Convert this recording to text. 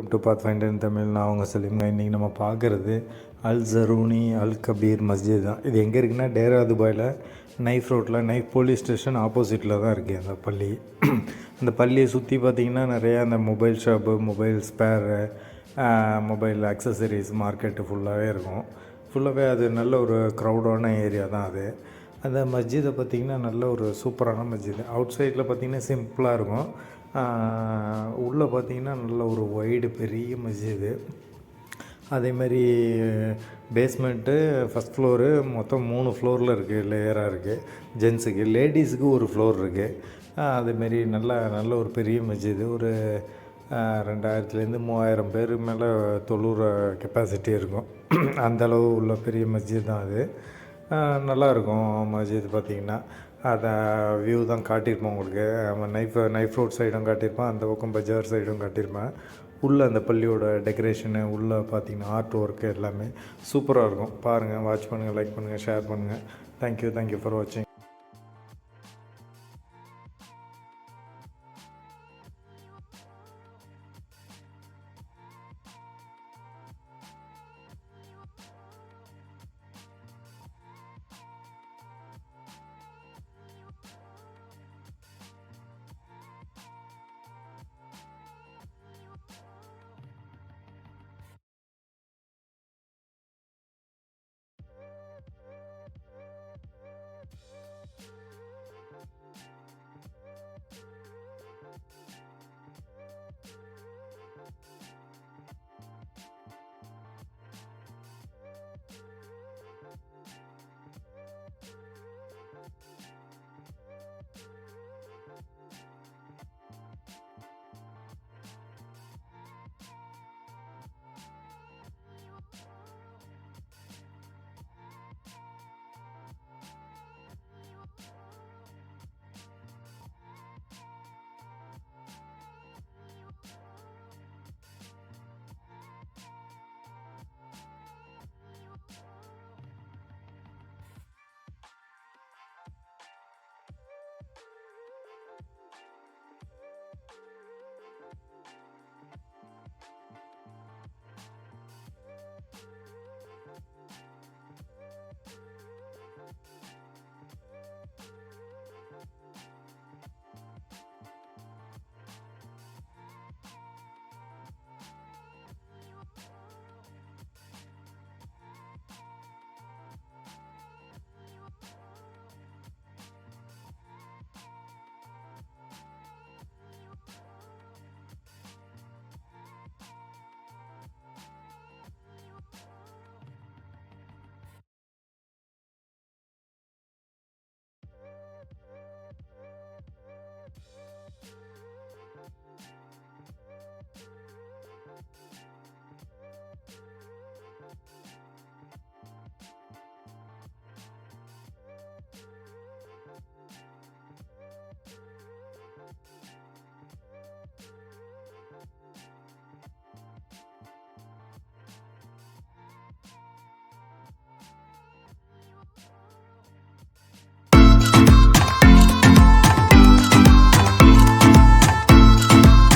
Welcome to path finder Tamil நான் அவங்க சொல்லிங்க இன்றைக்கி நம்ம பார்க்குறது அல் ஜரூனி அல் கபீர் மஸ்ஜித் தான். இது எங்கே இருக்குன்னா டேரா துபாயில் நைஃப் ரோட்டில் நைஃப் போலீஸ் ஸ்டேஷன் ஆப்போசிட்டில் தான் இருக்குது அந்த பள்ளி. அந்த பள்ளியை சுற்றி பார்த்திங்கன்னா நிறையா அந்த mobile shop mobile spare mobile accessories market ஃபுல்லாகவே இருக்கும். ஃபுல்லாகவே அது நல்ல ஒரு க்ரௌடான ஏரியா தான் அது. அந்த மஸ்ஜிதை பார்த்திங்கன்னா நல்ல ஒரு சூப்பரான மஸ்ஜித். அவுட் சைடில் பார்த்திங்கன்னா சிம்பிளாக இருக்கும். உள்ளே பார்த்திங்கன்னா நல்ல ஒரு ஒய்டு பெரிய மஸ்ஜிது அதேமாரி பேஸ்மெண்ட்டு ஃபஸ்ட் ஃப்ளோரு மொத்தம் மூணு ஃப்ளோரில் இருக்குது லேயராக இருக்குது ஜென்ஸுக்கு லேடிஸுக்கு ஒரு ஃப்ளோர் இருக்குது அதேமாரி நல்ல நல்ல ஒரு பெரிய மஸ்ஜிது ஒரு ரெண்டாயிரத்துலேருந்து மூவாயிரம் பேர் மேலே தொழுற கெப்பாசிட்டி இருக்கும். அந்தளவு உள்ள பெரிய மஸ்ஜித் தான் அது. நல்லாயிருக்கும் நல்லா இருக்கும் மஸ்ஜித் பார்த்திங்கன்னா. அதை வியூ தான் காட்டியிருப்போம் உங்களுக்கு. அவன் நைஃப் நைஃப் ரோட் சைடும் காட்டியிருப்பான் அந்த பக்கம் பஜார் சைடும் காட்டியிருப்பேன். உள்ளே அந்த பள்ளியோட டெக்கரேஷனு உள்ளே பார்த்தீங்கன்னா ஆர்ட் ஒர்க்கு எல்லாமே சூப்பராக இருக்கும். பாருங்கள் வாட்ச் பண்ணுங்கள் லைக் பண்ணுங்கள் ஷேர் பண்ணுங்கள் தேங்க்யூ தேங்க்யூ ஃபார் வாட்சிங்